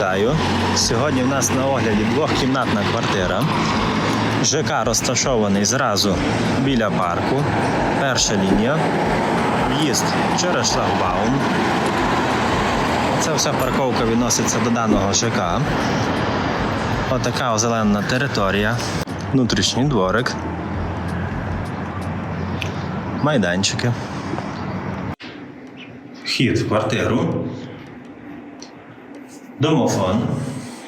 Вітаю! Сьогодні в нас на огляді двохкімнатна квартира. ЖК розташований зразу біля парку. Перша лінія. В'їзд через шлагбаум. Ця вся парковка відноситься до даного ЖК. Отака озеленена територія. Внутрішній дворик. Майданчики. Вхід в квартиру. Домофон,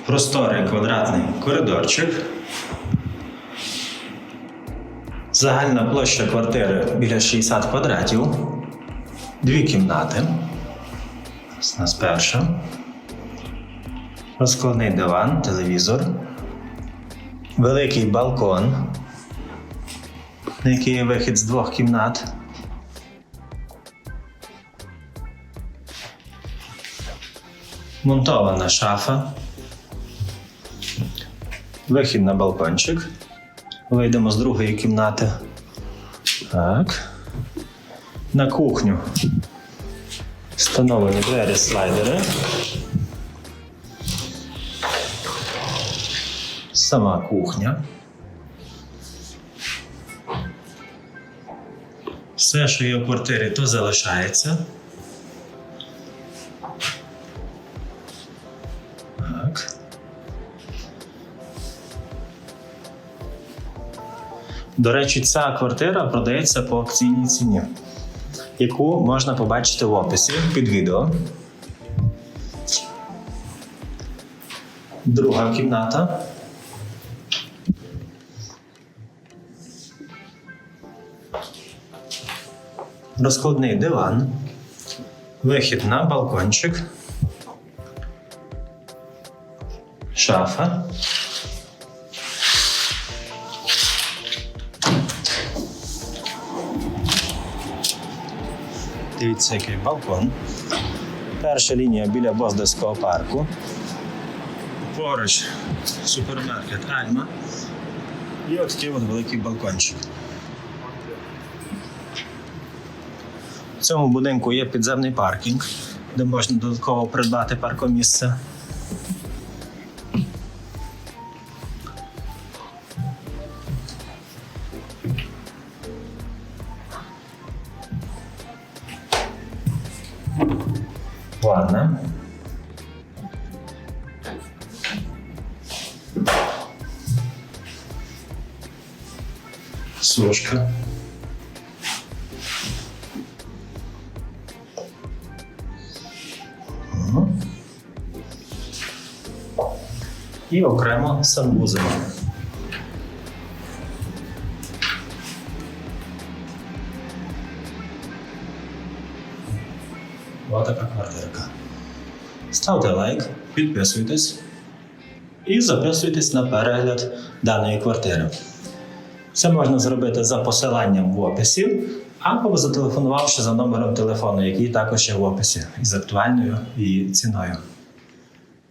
просторий квадратний коридорчик. Загальна площа квартири біля 60 квадратів. Дві кімнати. Ось нас перша. Розкладний диван, телевізор. Великий балкон, на який є вихід з двох кімнат. Монтована шафа. Вихід на балкончик. Вийдемо з другої кімнати. Так. На кухню. Встановлені двері слайдери. Сама кухня. Все, що є в квартирі, то залишається. До речі, ця квартира продається по акційній ціні, яку можна побачити в описі під відео. Друга кімната. Розкладний диван. Вихід на балкончик. Шафа. Дивіться, який балкон. Перша лінія біля Боздерського парку. Поруч супермаркет Альма. І ось такий от великий балкончик. В цьому будинку є підземний паркінг, де можна додатково придбати паркомісце. Ладно. Мгм. І окремо санвузол. Ось така. Ставте лайк, підписуйтесь і записуйтесь на перегляд даної квартири. Це можна зробити за посиланням в описі або зателефонувавши за номером телефону, який також є в описі із актуальною її ціною.